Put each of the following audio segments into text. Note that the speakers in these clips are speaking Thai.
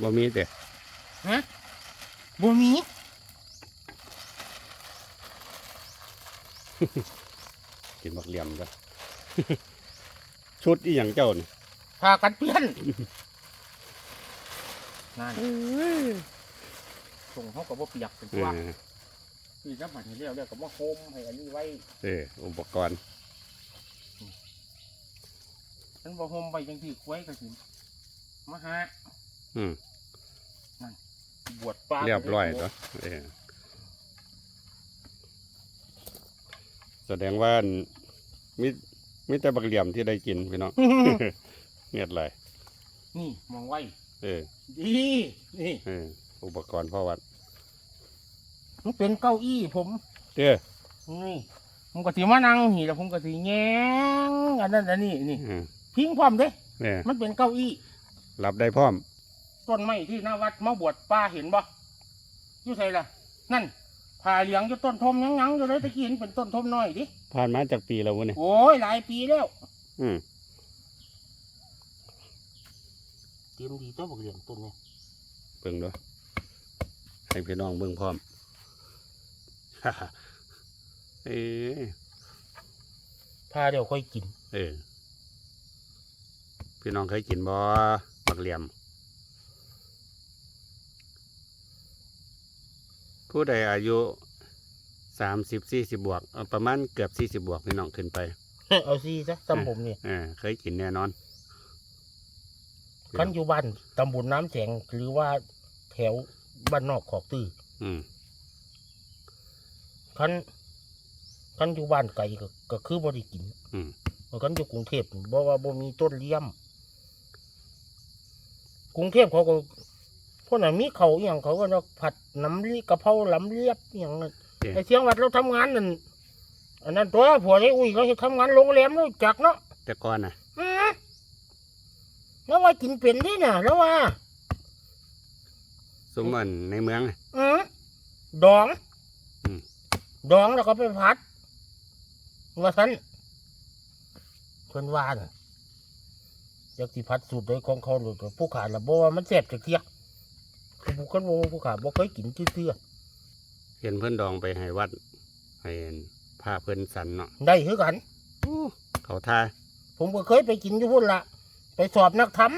บ่มีแต่ฮะบ่มีกินบักเหลี่ยมกันชุดอีหยังเจ้านี่พากันเปลี่ยนนั่นส่งเขากับว่าเปียกเป็นเอตัวอคือน้ำมันให้เรียวเรียวกับว่าโฮมให้อันนี้ไว้เอออุปกรณ์ฉันว่าโฮมไว้จังที่คุ้ยก็สิมาหา อืมบวชปลาเรียบร้อยแล้วเออแสดงว่ามีมีแต่บักเหลี่ยมที่ได้กินพี่น้องเงียดเลยนี่มองไว้ เออ ดีนี่เอออุปกรณ์พ่อวัดมันเป็นเก้าอี้ผมเด้อนี่ผมก็สิมานั่งนี่แล้วผมก็สิแง้งอันนั้นอันนี้นี่เออพิงพร้อมเด้เนี่ยมันเป็นเก้าอี้รับได้พร้อม ต้นไม้ที่หน้าวัดมาบวชป้าเห็นบ่อยู่ไสล่ะนั่นผ่าเหลียงอยู่ต้นทมยังๆอยู่เลยตะกี้เห็นเป็นต้นทมน้อยดิผ่านมาจากปีแล้ววะเนี่ยโอ้ยหลายปีแล้วอืมเตรียมดีตัวบักเหลียงต้นนี้เบิ่งด้วยให้พี่น้องเบิ่งพร้อมเออพาเดี๋ยวค่อยกิน เออพี่น้องเคยกินบ่บักเหลี่ยม ผู้ใดอายุสามสิบสี่สิบบวกเอาประมาณเกือบสี่สิบบวกพี่น้องขึ้นไปเอาซีซะตำผมนี่เออเคยกินแน่นอนคันอยู่บ้านตำบลน้ำแข็งหรือว่าแถวบ้านนอกขอกตื้ออืมคันคันอยู่บ้านไกลก็ก็คือบ่ได้กิน อืมคันอยู่กรุงเทพบ่ว่าบ่มีต้นเลี้ยม กรุงเทพเขาก็ พวกนั้นมีเขาอหย่างเขาก็จะผัดน้ำลีกะเพราล้ำเลียบอหย่างนั้นเอ๊ะไอเสียงวัดเราทำงานนั่นอันนั้นตัวผัวไอ้อุ้ยเขาจะทำงานโรงแรมแล้วจักเนาะแต่ก่อนนะอืมแล้วว่ากินเป็นนี่น่ะแล้วว่า สมมันในเมืองน่ะ อืมดองอืม ดองแล้วก็ไปผัด ว่าท่านเพิ่นว่าน่ะจากที่พัดสูตรโดยของเขาหรือผู้ขาดละบ่ว่ามันแซ่บจักเทียคือ ผู้คนวงผู้ขาบ่เคยกินเทื่อเห็นเพิ่นดองไปให้วัดให้ผ้าเพิ่นสันเนาะๆได้คือกันเขาท่าผมก็เคยไปกินอยู่พุ่นละไปสอบนักธรรม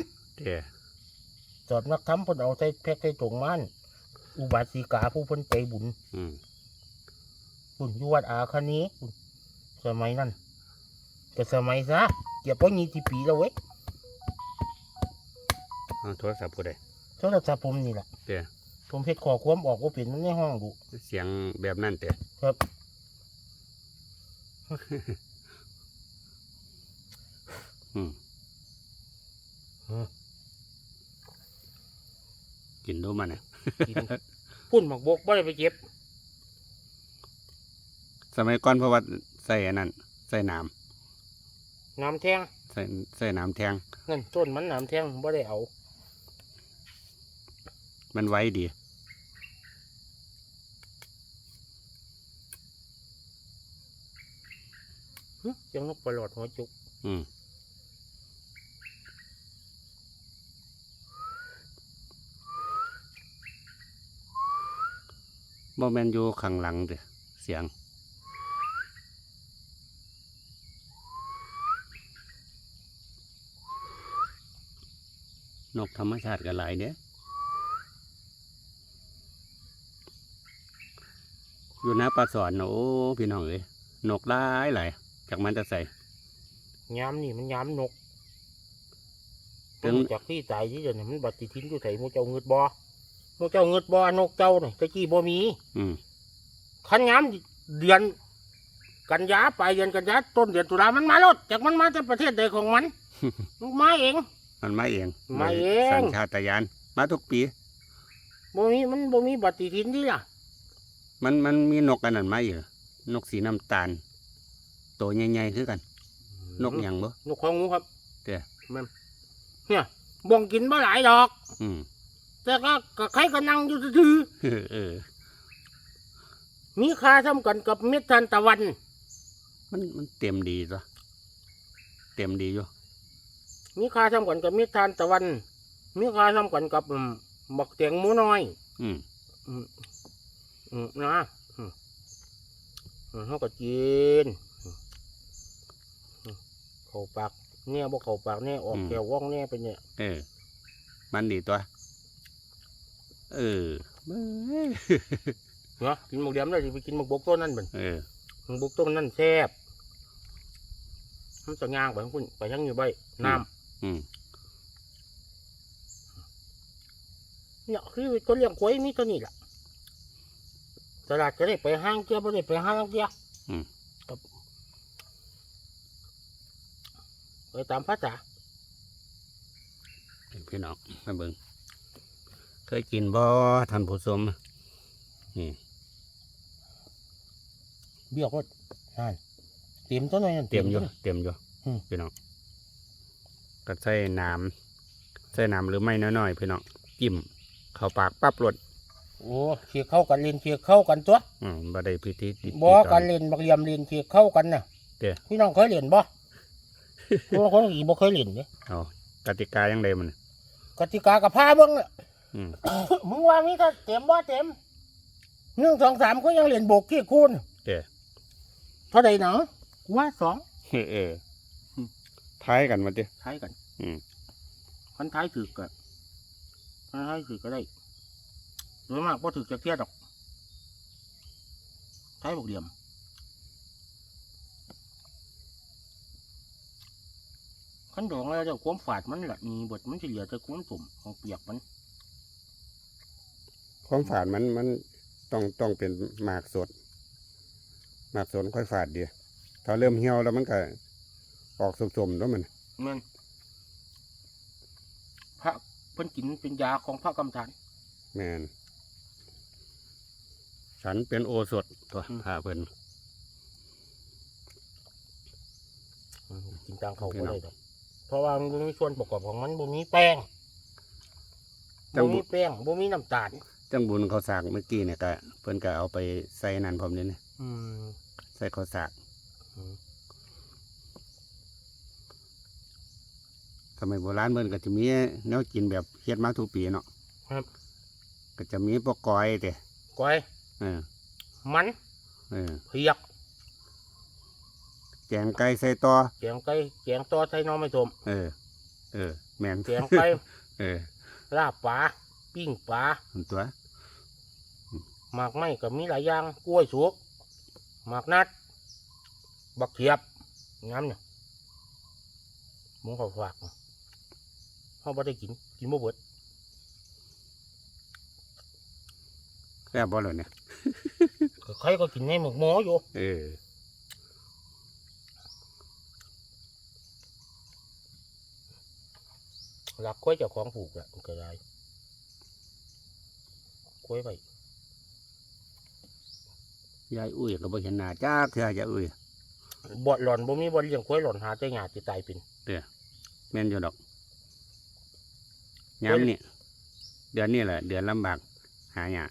เด้อสอบนักธรรมเพิ่นเอาใส่แพ็คใส่ถุงมันอุบาสิกาผู้เพิ่นใจบุญอืมปุ่นอยู่วัดอาคณีปุ่นสมัยนั้นก็สมัยซะเกี่ยวกับยี่สิบปีแล้วเว้ยเอาโทรศัพท์ผู้ใด โทรศัพท์ผมนี่แหละเด้อผมเฮ็ดขอความออกว่าเป็นมันในห้องดูเสียงแบบนั้นเด้อครับอืมอืมกินดูมันเนี่ยกินพุ่นหมักบกบ่ได้ไปเก็บ สมัยก่อนเพราะว่าใส่อันนั้นใส่น้น้ำแทงำใส่ใส่น้ำแทงนั่นต้นมันน้ำแทงบ่ได้เอา มันไว้ดีหึเสียงนกประหลอดหัวจุก อืมบ่แมนอยู่ข้างหลังเด้อเสียงนกธรรมชาติกันหลายเด้ อยู่หน้าปลาสอนน่ะโอ้พี่น้องเอ้ยนกหลายหลายจากมันจะใส่ยามนี่มันยามนกถึงผมจากที่ตายที่เดี๋ยวนี้มันบัดติทิ้นอยู่ไสหมูเจ้าเงืดบ่หมูเจ้าเงืดบ่นกเจ้านี่ตะกี้บ่มีอืมคันยามเดือน กันยาไปลายเดือนกันยาต้นเดือนตุลามันมาลดจากมันมาจากประเทศใดของมันมันมาเอง มันมาเองมาเองสัญชาตญาณมาทุกปีบ่มีมันบ่มีบัตรติทินที่ล่ะ มันมันมีนกอันนั้นมาอยู่นกสีน้ำตาล ตัวใหญ่ๆคือกัน นกหยังบ่นกของงูครับเด้อแมันเนี่ยบ่งกินบ่หลายดอก อืมแต่ก็ก็ใครก็นั่งอยู่ซื่อเออเออๆมีค่าเท่ากันกับเม็ดทานตะวัน มันมันเต็มดีตัวเต็มดีอยู่มีค่าเท่ากันกับเม็ดทานตะวัน มีค่าทำกันกับอืมบักเตียงหมูน้อย อืมอืมอืม นะอืมอืมเขาก็กินอืมอืมเข้าปากเนี่ยบ่เข้าปากเนี่ยออกแก้วว่องเนี่ยเป็นเนี่ยเออ มันดีตัว เออเบ้ยเนาะกินหมกเดียมได้สิไปกินหมกบกต้นนั่นเป็นเออหมกบกต้นนั่นแซ่บมันจะย่างไปข้างคุณไปทั้งอยู่ใบน้อืมำเนี่ยคือคนเลี้ยงควายมีตัวนี้แหละ ตลาดจะได้ไปห้างเกียวไม่ได้ไปห้างเกียวอืมครับไปตามภาษาพี่น้องมาเบิ่งเคยกินบ่ท่านผู้ชมนี่เบี้ยวก็นั่นเตรียมตัวหน่อยนั่น เตรียมอยู่ตัวเตรียมอยู่อืม พี่น้องก็ใส่น้ำใส่น้ำหรือไม่น้อยๆพี่น้องจิ้มเข้าปากปั๊บรด โอ้เคียเข้ากันเรียนเคียเข้ากันตัวอืมบ่ได้พิธีติดบ่ติดกันเรียนบักเรียมเรียนเคียเข้ากันน่ะเด้อพี่น้องเคยเรียนบ่บางคนอีบ่เคยเรียนเนี่ยเอากติกายังไงมันกติกากับพาเบิ่งน่ะอืมมึงว่ามีก็เต็มบ่เต็มหนึ่งสองสามก็ยังเรียนโบกขี้คูณเด้อเท่าใดเนาะว่าสองเออเออท้ายกันมาดิท้ายกัน อืมคันท้ายถือกันคันท้ายถือก็ได้ โดยมากบ่ถือจะเทียดดอกท้ายบกเหลี่ยมขันดองแล้วเจ้าความฝาดมันละมีบทมันจะเหลือแต่ความสมของเปียกมันความฝาดมันมันต้องต้องเป็นหมากสดหมากสดค่อยฝาดดีถ้าเริ่มเหี่ยวแล้วมันก็ออกสมๆแล้วมันแมันพระเพิ่นกินเป็นยาของพระกำจันแมน ฉันเป็นโอสถตัวอืมพาเพิ่นกินตามเขาพี่ก็น้องได้ดอกเพราะว่ามันบ่มีส่วนประกอบของมันบ่มีแป้งจังบ่บุมีแป้งบ่มีน้ำตาลจังบุญเขาสากเมื่อกี้เนี่ยก็เพิ่นก็เอาไปใส่นั่นพร้อมนี่นะอืมใส่ข้าวสากอืมสมัยโบราณเพิ่นก็จะมีแนวกินแบบเฮ็ดมาทุกปีเนาะครับ ก็จะมีปอกกอยเด้ก้อยเออ มันเออเพียกแกงไก่ใส่ต่อแกงไก่แกงต่อใส่หน้องไม่สมเออ เออ แม่นแกงไก่เออลาบปลาปิ้งปลาอันตัวหมากไม้ก็มีหลายอย่างกล้วยสุกหมากนัด บักเขียบงามเนี่ยมึงเขาฝากเขาบ่ได้กินกินบ่เบิด ซ่บบ่เลยเนี่ยใครก็กินในหมึกหมออยู่เออหลักกล้วยเจ้าของผูกแหละก็ได้กล้วยไปยายอุ้ยก็บ่เห็นหน้าจ้าเทื่อยายอุ้ยบ่หล่อนบ่มีบ่เลี้ยงกล้วยหล่อนหาแต่หยาที่ตายเป็นแม่นอยู่ดอกย้ำนี่เดือนนี้แหละเดือนลำบากหาหยา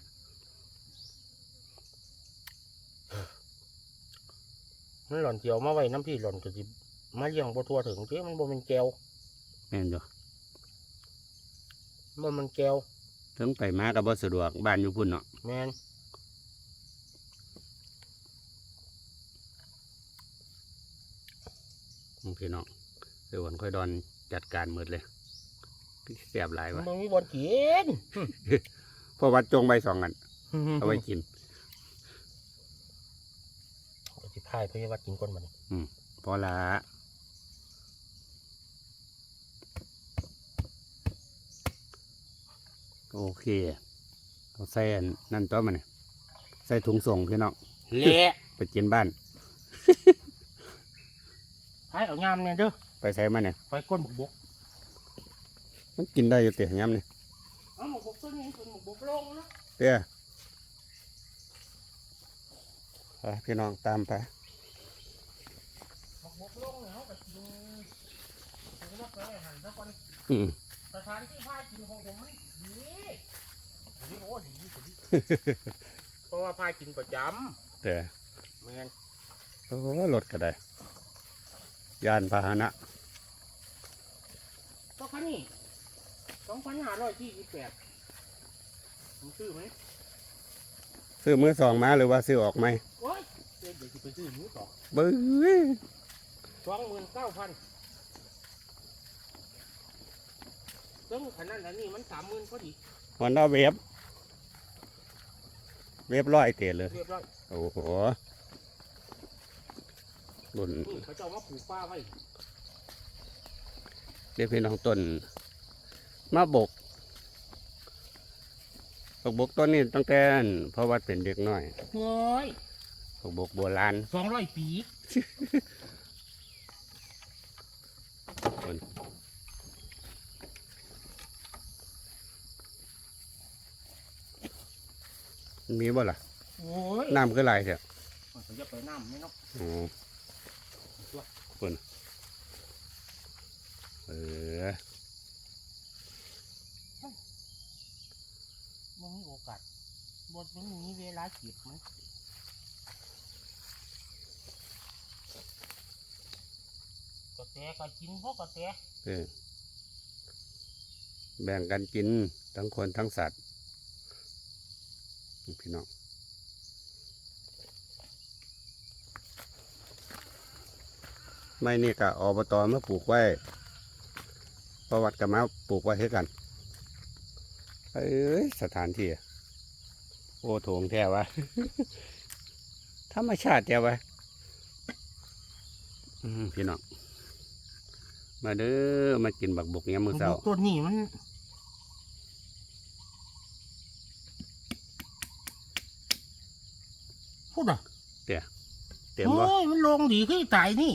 มันหล่อนเจียวมาไว้น้ำพี่หล่อนก็สิมาเลี้ยงบ่ทั่วถึงเที่มันบ่เป็นแก้วแม่นอยู่บ่มันแก้วถึงไปมาก็บ่สะดวกบ้านอยู่พุ่นเนาะแม่นพี่น้องเดี๋ยววันค่อยดอนจัดการหมดเลยแซ่บหลายมันว่ะบ่มีบ่อนกินเพราะวัดจงใบสองอันเอาไว้กิน เอาสิพายเพื่อวัดกินก่อนบัดนี้พอละโอเคเอาใส่อันนั่นตัวมันนี่ใส่ถุงส่งพี่น้องเละไปกินบ้านพายเอายามเนี่ยเด้อไปใส่มันเนี่ยไปก้นบุกบกมันกินได้อยู่เตี๋ยย้ำนี่เอาหมกบกตัวนี้เป็นหมกบกลงนะเตี้ยไปพี่น้องตามไป อนอืมสถานที่พายกินของผมมันดีดีโอ้ดีดีดีเพราะว่าพายกินประจเตี้ยำแม่นโอ้รถก็ได้ ยานพาหนะก็คันนี้สองพันห้าร้อยยี่สิบแปดผมซื้อไหมซื้อมือสองมาหรือว่าซื้อออกไหมโอ้ยเดี๋ยวจะไปซื้อหมูต่อเบ้ย สองหมื่นเก้าพันซึ่งขนาดนั้นนี่มันสามหมื่นพอดีวันน้าเว็บ เว็บร้อยเตะเลย เรียบร้อยโอ้โหรุ่นนี่เขาจะเอามาปลูกป้าไว้เรียกพี่น้องต้นมาบกบกบกต้นนี้ตั้งแต่เพราะว่าเป็นเด็กน้อยเฮ้ยบกบกโบราณสองร้อยปี มีบ่ล่ะโอ้ยน้ำคือไหลายเถอะเขาจะไปน้ำไหมเนาะโอ้คนเออมันมีโอกาสบทมันมีเวลาเก็บมันกระแตก็กินพวกกระแตเออแบ่งกันกินทั้งคนทั้งสัตว์ พี่น้องไม่นี่ก็อบตมาปลูกไว้ ประวัติกับมาปลูกไว้ให้กันเอ้ยสถานที่ โอ้โถงแท้วะธรรมชาติแท้วะพี่น้องมาเด้อมากินบักบกยามมื้อเช้าต้นนี้มัน พูดอะเต็มบ่โอ้ยมันลงดีขึ้นตายนี่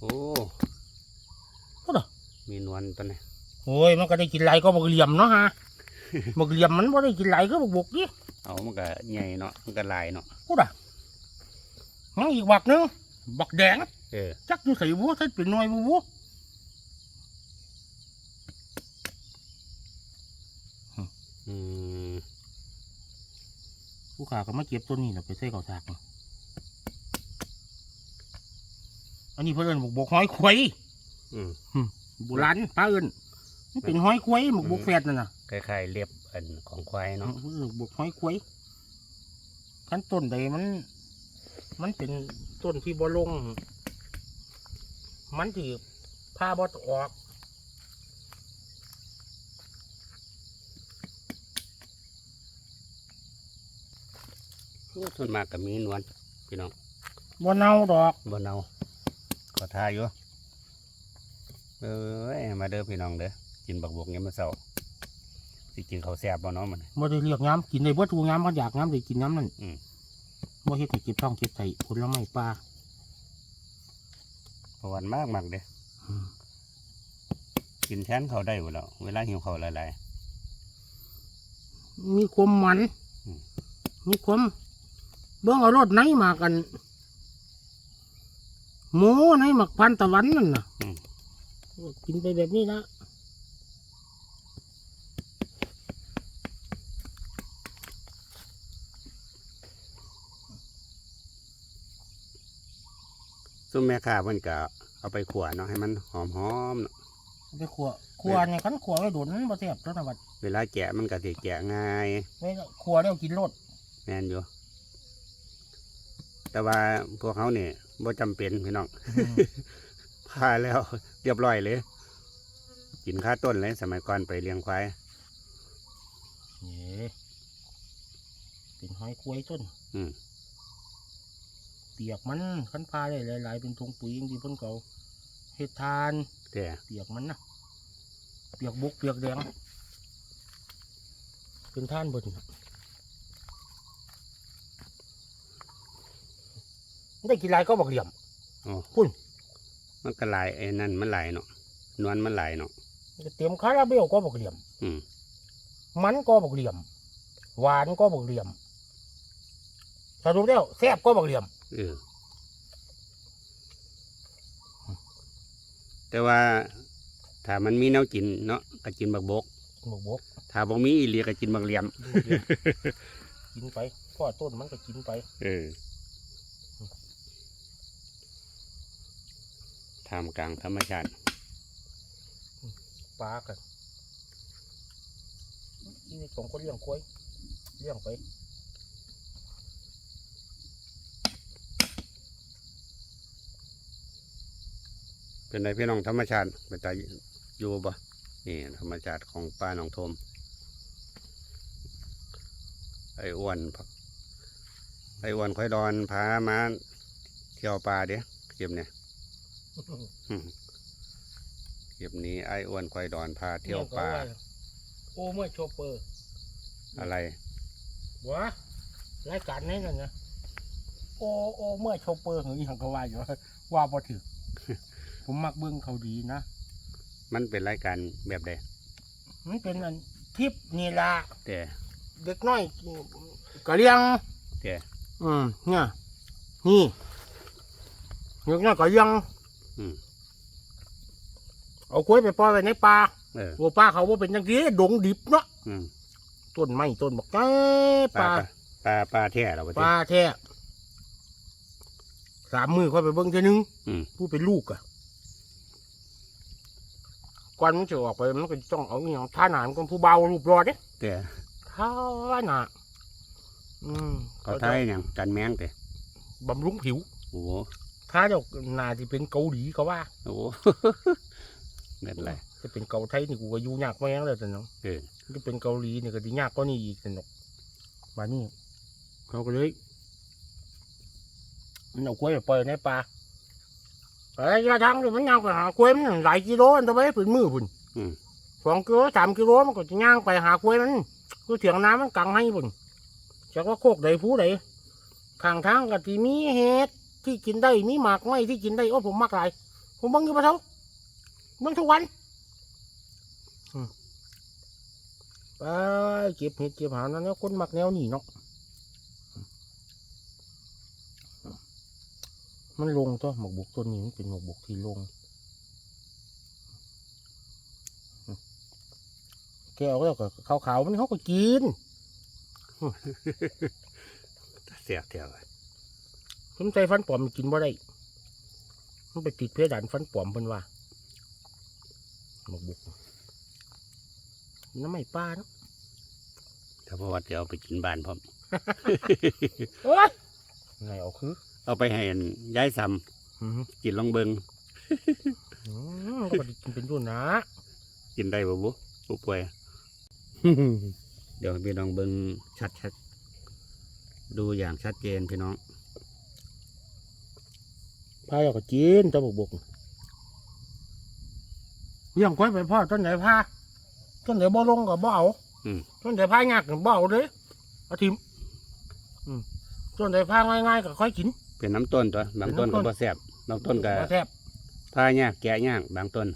โอ้พูดอะมีนวลตัวนี้โอ้ยมันก็ได้กินไหลก็บักเหลี่ยมเนาะฮะ บักเหลี่ยมมันบ่ได้กินไหลก็บักบกดิเอามันก็ใหญ่เนาะมันก็ลายเนาะพูดอะยังอีกบักหนึงบักแดง เออจักอยู่ใส่วัวใส่เป็นหน่วยบ่วัวอืม ผู้ขาก็มาเก็บต้นนี้น่ะไปใส่ข้าวสากนี่อันนี้เพิ่นเอิ้นบักบกห้อยควยอืมโบราณป้าเอิ้นมันเป็นห้อยควยบักบกแฝดนั่นน่ะคล้ายๆเล็บอันของควายเนาะเออบกห้อยควยขั้นต้นใดมัน มันเป็นต้นที่บ่ลง มันที่พาบ่ออก ส่วนมากก็มีนวลพี่น้องบ่เน่าดอกบนเอาขอทาอยู่เอ้ยมาเด้อพี่น้องเด้อกินบักบกยามมื้อเช้าสิกินข้าวแซ่บบ่เนาะมันบ่ได้เรียกย้ำกินได้เบิดทุกย้ำเขาอยากย้ำได้กินย้ำนั่นอืมบ่เฮ็ดให้เก็บท้องเก็บไตผลไม้ปลาเพราะวันมากมากๆเด้ออืมกินแทนเขาวได้บ่แล้วเวลาหิวข้าวหลายมีความมันอืมมีความ เบิ่งเอารถไหนมากัน หมูในหมักพันตะวันนั่นน่ะๆอืม กินไปแบบนี้นะซุ่มแม่ค้าเพิ่นก็เอาไปขัวเนาะให้มันหอมๆเนาะไปขัวขัวเนี่ยคันขัวไว้โดนมันบ่แซ่บแล้วนะบัดเวลาแกะมันก็สิแกะง่าย ไว้ขัวแล้วกินรสแม่นอยู่ แต่ว่าพวกเขาเนี่ยบ่จำเป็นพี่น้องพาแล้วเรียบร้อยเลย กินข้าต้นเลย สมัยก่อนไปเลี้ยงควายนี่เป็นหอยควยต้นอืมเปียกมันคันพาได้หลายๆเป็นทงปุ๋ยอย่างที่เพิ่นเก่าเฮ็ดทานแต่เปียกมันนะเปียกบุกเปียกแดงเป็นท่านเบิดน่ ได้กินหลายก็บอกเหลี่ยมอ๋อพุ่นมันก็หลายไอ้นั่นมันหลายเนาะนวลมันหลายเนาะเตรียมคาราเบลก็บอกเหลี่ยม อืมมันก็บอกเหลี่ยม หวานก็บอกเหลี่ยมสรุปแล้วแซ่บก็บอกเหลี่ยมเออแต่ว่าถ้ามันมีแนวกินเนาะก็กินบักบกบกบกถ้าบ่มีอีหลีก็กินบักเหลี่ยม กินไปพ่อต้นมันก็กินไป เออ ท่ามกลางธรรมชาติปลากันอีนี่ผมก็เลี้ยงกล้วยเลี้ยงไปเป็นไรพี่น้องธรรมชาติเป็นตาอยู่บ่นี่ธรรมชาติของป้าหนองทมไอ้อ้วนพไอ้อ้วนค่อยดอนพามาเที่ยวป่าเด้เก็บเนี่ย เก็บนี้ไอ้อ้วนค่อยดอนพาเที่ยวป่า โอ้เมื่อโชเปอร์อะไรวะรายการนี้นั่นนะโอโอเมื่อโชเปอร์ของอีหยังก็ว่าอยู่ว่าพอถึงผมมักเบิ้งเขาดีนะ มันเป็นรายการแบบใดมันเป็นอันทิปนี่ละแต่เด็กน้อยกะเลี้ยงแต่อืมเนี่ยนี่เด็กน้อยกะเลี้ยงอืม เอากล้วยไปปล่อยไว้ในป่าเออตัวป่าเขาว่าเป็นอย่างนี้ดงดิบเนาะอืมต้นไม้ต้นบักแก่ปลาป่าปลาปลาแท้เราไปปลาแท้สามมือค่อยไปเบิ้งเทีนึงอืม ผู้เป็นลูกอะก่อนมันจะออกไปมันก็ต้องเอาอหย่างท่าหนามกันผู้เบารูปรอเด้แต่ท่าหนาอืมเขาไทยอย่างกันแมงแต่บำรุงผิวโอ้โห ถ้าเจ้าหนาที่เป็นเกาหลีเขาว่าโอ้โหเงินไรจะเป็นเกาไทยนี่กูก็อยู่ยากไม่ยังเลยแต่น้องเออจะเป็นเกาหลีนี่ก็ดียากก็นี่อีกแต่น้องมานี่เขาก็เลยมันเอากล้วยไปปล่อยในป่าไอ้ยาทางเลยมันยางไปหากล้วยมันหลายกิโลอันตะไว้ผืนมือพุ่นอืมสองกิโลสามกิโลมันก็จะย่างไปหากล้วยมันก็เถียงน้ำมันกังให้พุ่นจากว่าโคกใดผู้ใดข้างทางก็ที่มีเห็ด ที่กินได้มีหมากไม้ที่กินได้โอ้ผมมักหลาย ผมบังอยู่ปะเท่าบังทุกวันไปเก็บเห็ดเก็บหานั่นแล้วคนมักแนวนี้เนาะมันลงตัวหมกบุกต้นนี้มันเป็นหมกบุกที่ลงแก้วแล้วก็ขาวๆมันเขาก็กินเสียเที่ยว สนใจฟันปลอมมันกินบ่ได้มันไปติดเพดานฟันปลอมเพิ่นว่าหมกบุกน้ำไม่ปลาเนาะถ้าพอวัดจะเอาไปกินบ้านพร้อม โอ้ยไงเอาคือเอาไปให้ย้ายซ้อืมำกินลองเบิงอืมก็บ่ได้กินเป็นรุ่นนะกินได้บ่บุผู้ป่วย เดี๋ยวพี่น้องเบิงชัดชัดๆดูอย่างชัดเจนพี่น้อง พาเราก็กินแตะบกบกเลี้ยงก้อยไปพ่อต้นไหนพาต้นไหนบ่ลงก็บ่เอาอืมต้นไหนพายากก็บ่เอาเลยเอาทิมอืมต้นไหนพาง่ายๆก็ค่อยกิน เป็นน้ำต้นตัวบางต้นเป็นก็น้ำต้นบ่แซ่บบางต้นก็บ่แซ่บพายากแกะยากบางต้น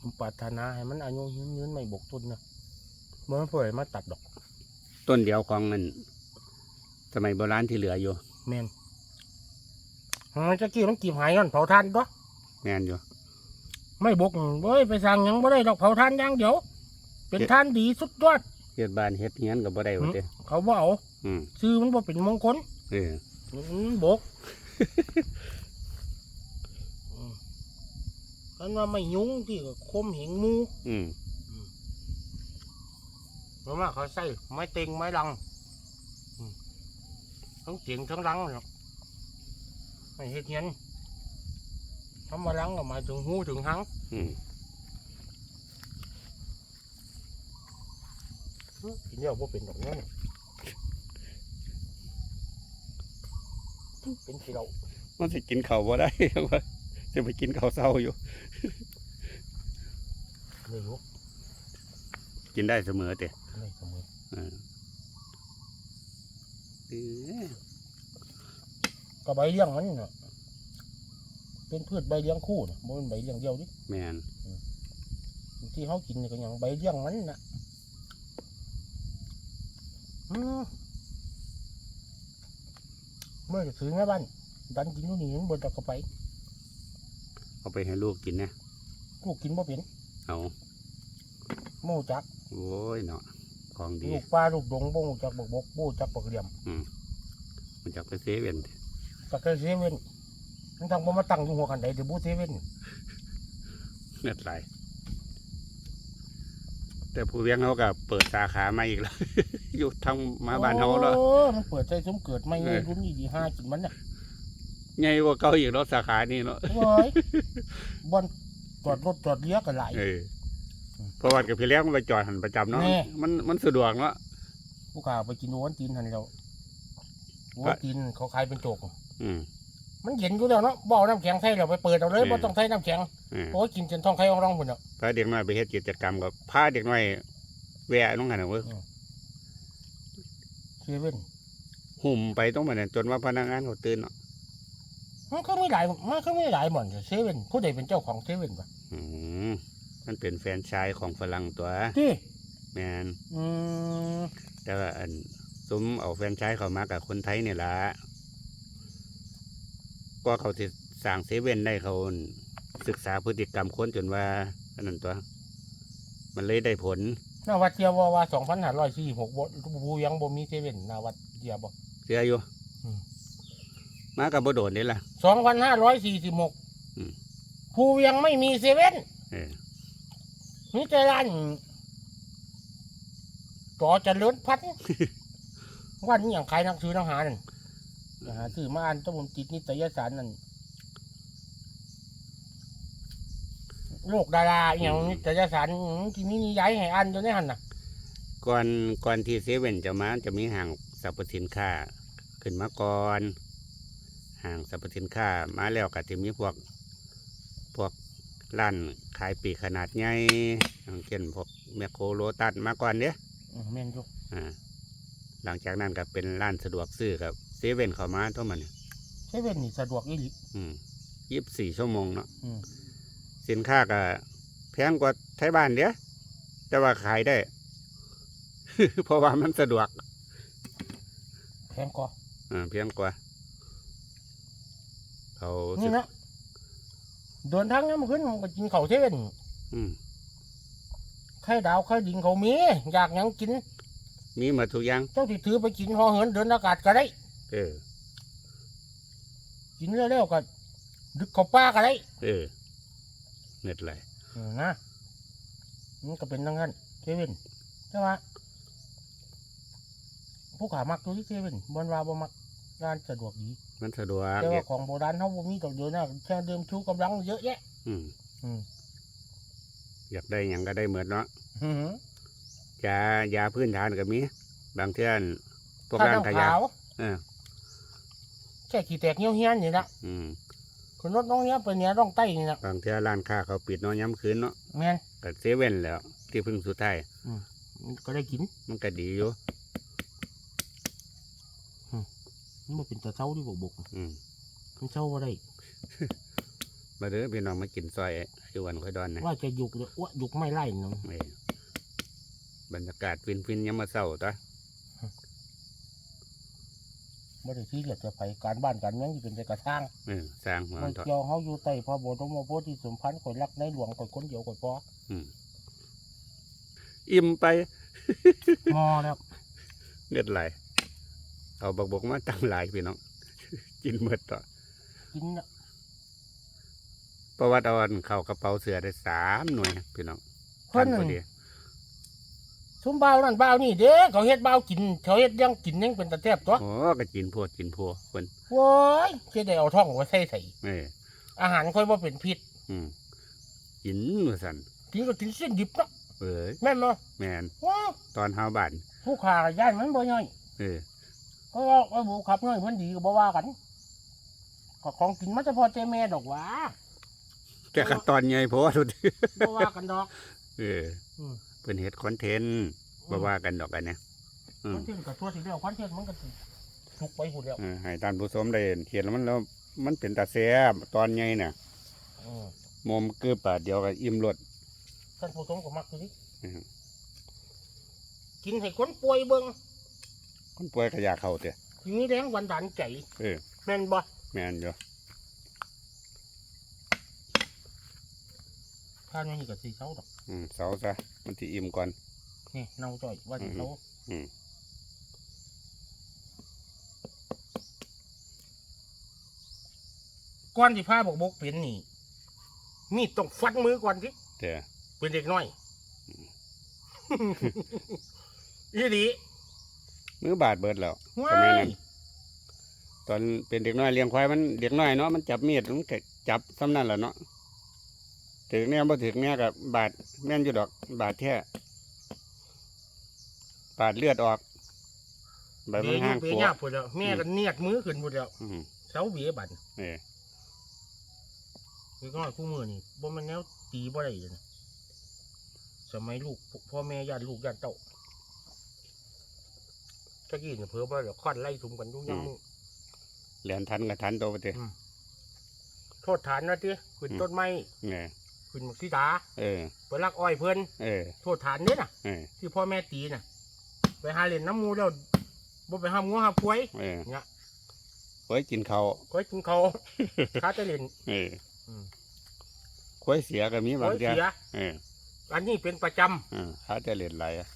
ผมปรารถนาให้มันอายุยืนๆไม่บกต้นนะเมื่อเพื่อมาตัดดอก ต้นเดียวของเงินสมัยโบราณที่เหลืออยู่แมน อ๋อจะกี้มันกีบหายกันเผาทานก็แม่นอยู่ไม่บกเว้ยไปสั่งหยังบ่ได้ดอกเผาทานอย่างเดียว เป็นทานดีสุดยอด เฮ็ดบ้านเฮ็ดเฮียนก็บ่ได้ว่าเด้เขาบ่เอาอืมซื้อมันบ่เป็นมงคลเออมันบกอืมกันว่าไม่ยุงที่ก็คมเหงหมูอืมเพราะว่าเขาใส่ไม้เต็งไม้ลังอืมทั้งเสียงทั้งลังเนาะ ไม่เห็ดเห็นทำมาลังก็หมายถึงหูถึงหังอืมกินเดียวพวเป็นดอกนี้นเป็นสีเรามันสิกินข้าวบ่ได้ ว่าจะไปกินข้าวเช้าอยู่ ไม่รู้กินได้เสมอแต่ไม่เสมอ เออ เออก็ใบเลี้ยงมันเนาะเป็นพืชใบเลี้ยงคู่นะบ่เป็นใบเลี้ยงเดียวดิแม่นที่เขากินนี่ก็อย่างใบเลี้ยงมันนะอืมเมื่อจะซื้อแม่บ้านดันกินนู่นนี่เห็นบนตะกระไปเอาไปให้ลูกกินนะลูกกินบ่เป็นเอาโม่จักโอ้ยเนาะของดีลูกปลาลูกดงบ่งจักบกบกบ่จักบกเหลี่ยม มันจากไปเซเว่นตะ เกเซเว่นมันตั้งบ่มาตั้งอยู่หัวกันใดเดี๋ยวบูเซเว่นเลือดไหลแต่ผู้เลี้ยงเขาก็เปิดสาขามาอีกแล้ว อยู่ทางมาบ้านเขาแล้วโอ้มันเปิดใจสมเกิดไม่เอไงอรุ่นนี้ดีห้ากินมันน่ะใหญ่กว่าเก่าอีกแล้วสาขานี่เนาะโอ้ยบอนจอดรถจอดเลี้ยกันหลายเออเพราะว่ากับพี่เลี้ยงมันไปจอดหันประจำเนาะแน่มันมันสะดวกเนาะผู้ข่าวไปกินโอวันตีนทันเราโอครัวับนตีนเขาขายเป็นโจก อืม มันเย็นอยู่แล้วเนาะบ่เอาน้ำแข็งใส่เราไปเปิดเอาเลยเออบ่ต้องใส่น้ำแข็งเออโอ้ยกินจนท้องไข่อองร้องพุ่นเนาะ พาเด็กน้อยไปเฮ็ดกิจกรรมกับพาเด็กน้อยแวะน้องหันเอาเว้ยเซเว่นหุ่มไปต้องมาเนี่ยจนว่าพนักงานเขาตื่นเนาะมันก็ไม่หลายมันก็ไม่หลายหม่อนเซเว่นผู้ใดเป็นเจ้าของเซเว่นปะอืมมันเป็นแฟรนไชายของฝรั่งตัวที่แมนอืมแต่ว่าอันซุ้มเอาแฟรนไชายเขามากับคนไทยเนี่ยละ ก็เขาสิสร้างเซเว่นได้เขาศึกษาพฤติกรรมคนจนว่าอันนั้นตัว มันเลยได้ผลนาวัดเทียบว่าว่าสองพันห้าร้อยสี่หกบ่บูยังบ่มีเซเว่นนาวัดเทียบบ่เสียอยู่อืม มากับบ่โดดนี่ล่ะ สองพันห้าร้อยสี่สิบหกอืม ภูยังไม่มีเซเว่นเออนี่แต่ร้านต่อเจริญพัฒน์ วันนี้อย่างขายหนังสือหนังหานั่น หาซื้อมาอ่านต้องผมติดนิตยสารนั่นโลกดาราอหย่างนิตยสารที่มีนิยายให้อ่านอยู่ในหันน่ะ ก่อนก่อนที่เซเว่นจะมาจะมีห้างสรรพสินค้า ขึ้นมาก่อนห้างสรรพสินค้ามาแล้วก็จะมีพวกพวกร้านขายปลีกขนาดใหญ่อย่างเช่นพวกแมคโครโลตัสมาก่อนเนี้ยอืมแม่นอยู่อ่าหลังจากนั้นก็เป็นร้านสะดวกซื้อกับ เซเว่นเข้ามาเท่ามันเซเว่นนี่สะดวกอีหลียี่สิบสี่ชั่วโมงเนาะอืมสินค้าก็แพงกว่าไทยบ้านเดียแต่ว่าขายได้ เพราะว่ามันสะดวกแพงกว่าอ่าเพียงกว่าเขานี่นะเดินทางนี้มันขึ้นมันก็กินข้าวเซเว่นอืมไข่ดาวไข่ดิงเขามี อยากหยังกิน มีหมดทุกอย่าง เจ้าที่ถือไปกินหอเหินเดินอากาศก็ได้ เออ กินเร็วๆก็ดึกเข้าป่าก็ได้เออเน็ดไหลอืมนะมันก็เป็นดังนั้นเซเว่นใช่ไหมผู้ขามักตัวที่เซเว่นบนว่าบ่มักร้านสะดวกดีมันสะดวกแต่เนี่ว่ายของโบราณเขาบ่มีตกเดียวนะแค่เดิมชูกำลังเยอะแยะ อืมอืมอยากได้อย่างก็ได้เหมือนเนาะหือยายาพื้นฐานก็มี บางเทื่อนพวกข้าวร้านขายาน้ำขาวเออ แค่ขี้แตกเหี่ยวเฮี้ยนนี่ละอืมคุณรถน้องเนี้ยไปเนี้ยร่องใต้นี่นะบางเทื่อร้านค้าเขาปิดเนาะย้ำคืนเนาะแม่นก็เซเว่นแหล้ว ที่พึ่งสุดท้ายมันก็ได้กินมันก็ดีอยู่มันบ่เป็นตะเช้าที่บกบกอืมมันเช้าบ่ได้มาเด้อพี่น้องมากินซอยไอ้วันค่อยดอนนะว่าจะยุกเลยอ้วยุกไม่ไล่เนาะเออบรรยากาศฟินฟินๆยามมาเศร้าตัว บ่ได้ที่เกียจจะไปการบ้านการเมืองที่เป็นแต่กระทั่งเออสร้างมามันเถอะเกี่ยวเฮาอยู่ใต้พระบรมโพธิสมภารข่อยรักในหลวงข่อยคนเดียวข่อยพออืมอิ่มไปมอแล้วเน็ดไหลเอาบักบกมาตั้งหลายพี่น้อง กินหมดต่อกินน่ะประวัติเอาอันเข้ากระเป๋าเสือได้สามหน่วยพี่น้องเพิ่นพนั่อนดี ซุมบ่าวนั่นบ่าวนี่เด้เขาเฮ็ดบ่าวกินเขาเฮ็ดยังกินยังเป็นตะแทบตัวโอ้ก็กินพวกกินพวกคนโว้ยสิได้เอาท้องไว้ใส่ใส่เอออาหารค่อยบ่เป็นพิษอืมกินมาสันกินก็กินเส้นดิบเนาะเอ้ยแม่นบ่แมนว้าวตอนเฮาบ้านผู้ขาย่านมันบ่ย่อยเออเพราะว่าไอ้บุขับเงินเพิ่นดีก็บ่ว่ากันก็ของกินมันจะพอใจแม่ดอกหว่าแต่ขั้นตอนใหญ่เพราะว่าบ่ว่ากันดอกเอออืม เป็นเฮ็ดคอนเทนต์บ่ว่ากันดอกอันเนี้ยอืคมอนเทนต์กับตัวที่เรียกคอนเทนต์มันก็สิถูกไปหุ่นแล้วเออให้ท่านผู้ชมได้เห็นแล้วมันแล้วมันเป็นตาแซ่บตอนใหญ่น่ะอืมมมเกือบาทเดียวกับอิ่มรสท่านผู้ชมก็มักอยู่นี่อืมกินให้คนป่วยเบิ่งคนป่วยก็อยากเข้าเตะทีนี้แรงบันดาลใจเออแม่นบ่แม่นอยู่ ท่านนี่ก็สิเซาดอกอืมเสาซะมันสิอิ่มก่อน นี่เน่าจ่อยว่าสิเซาอืมก่อนสิพาบอกบกเป็นนี่ มีดต้องฟัดมือก่อนสิแต่เป็นเด็กน้อยอีหลีมือบาดเบิดแล้วว้าทำไมนั่ยนตอนเป็นเด็กน้อยเลี้ยงควายมันเด็กน้อยเนาะมันจับมีดมันก็จับซ้ำนั่นแหละเนาะ ถึงเนี่ยบ่ถึงเนี่ยกับบาดแม่นอยู่ดอก บาดแท้บาดเลือดออกใบเบีมันยห้างเบียปัวยยากพุ่นแล้วแม่ก็เนียดมือขึ้นพุ่นแล้วอืมเสาเบียบันเออคือก็คู่มือนี่บ่แมันแนวตีบ่ได้เลยนะสมัยลูกพ่อแม่ญาติลูกญาติเต้าตะกี้เนี่ยเพิ่อบ่เดี๋ยวควันไล่ถุมกันทุกอย่างเหรียญทันกับทันตัวไปเถอะโทษฐานนะทีขึ้นต้นไม้เนี่ย ขึ้นหมกสีตาเออไปลักอ้อยเพิ่นเออ โทษฐานเนี่ยน่ะเออ ที่พ่อแม่ตีน่ะ ไปหาเล่นน้ำหมูแล้วบ่ไปหางัวหาควายเออเนี่ยควายกินเขาวควายกินเขาข้าจะเล่นเอออืมควายเสียก็มีคบางวายเดียเสีย เอออันนี้เป็นประจเออถ้าจะเล่นไรอะ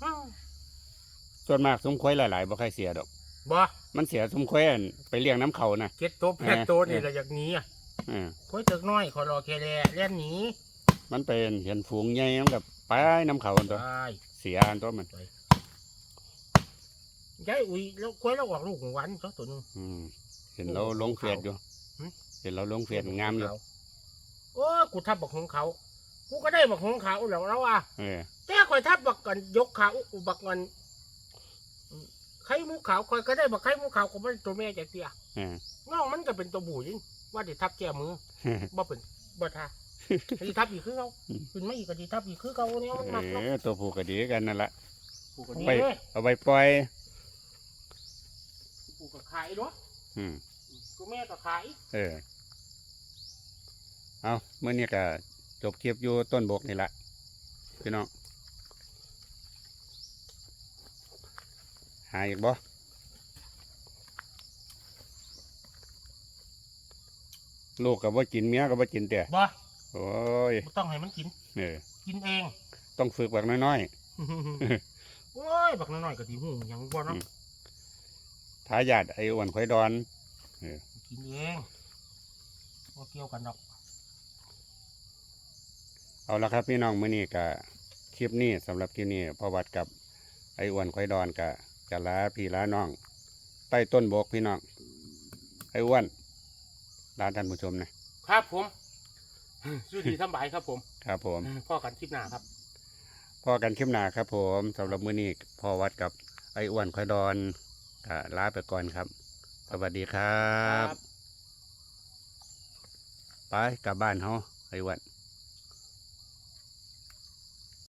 ำส่วนมากสมควายหลายๆบ่ใครเสียดอก บ่มันเสียสมควายอั่นไปเลี้ยงน้ำเขาน่ะเจ็ดโตวแปดเออโตวนี่เออแหละอยากหนีอะเออควายเติกน้อยขอรอแค่แลเล่นหนีมันเป็นเห็นฝูงใหญ่มันกับไปน้ำเขาอันตัวตายเสียอันตัวมัน ยายอุ้ยแล้วควายเราออกลูกของวันเจ้าตัวหนึง อืมเห็นเราลงเฟียดอยู่หึ เห็นเราลงเฟียดงามอยู่โอ้กูทับบักของเขากูก็ได้บักของเขาแล้วแล้วอะเออแต่คอยทับบักกันยกขาอุบักกันไข่หมูขาวคอยก็ได้บักไข่หมูขาวก็ไม่ได้ตัวแม่จากเสียเออน้องมันก็เป็นตัวบูยิง ว่าที่ทับแก้มือบ่เป็นบ่ทาที่ทับอีกคือเขาอืมขึ้นมาอีกก็ที่ทับอีกคือเขาเนี่ยมันมักเอเนาะอตัวผูกก็ดีกันนั่นแหละกูก็เอานี่ไปเด้เอาไปปล่อยกูก็ขายเนาะอืมกูแม่ก็ขาย เออ เอาเมื่อนี้ก็จบคลิปอยู่ต้นบกนี่แหละพี่น้องหาอีกบ่ ลูกกับว่ากินเมียกับว่ากินเตี่ยบ่โอ้ยบ่ต้องให้มันกินเออกินเอง ต้องฝึกแบบน้อยโอ้ยบักน้อยๆก็สิหูหยังบ่เนาะๆทายาทไอ้อ้วนควายดอนกินเองบ่เกี่ยวกันดอก เอาละครับพี่น้องมื้อนี้ก็คลิปนี้สำหรับคลิปนี้พอวัดกับไอ้อ้วนควายดอนก็จะลาพี่ลาน้องใต้ต้นบกพี่น้องไอ้อ้วน ลาท่านผู้ชมนะ ครับผมสุดีสำบายครับผม ครับผมพ่อกันคลิปหน้าครับพอกันคลิปหน้าครับ ผมสำหรับมื้อนี้พอวัดกับไอ้อ้วนควายดอนก็ลาไปก่อนครับ สวัสดีครับ ไปกลับบ้านเฮาไอ้อ้วน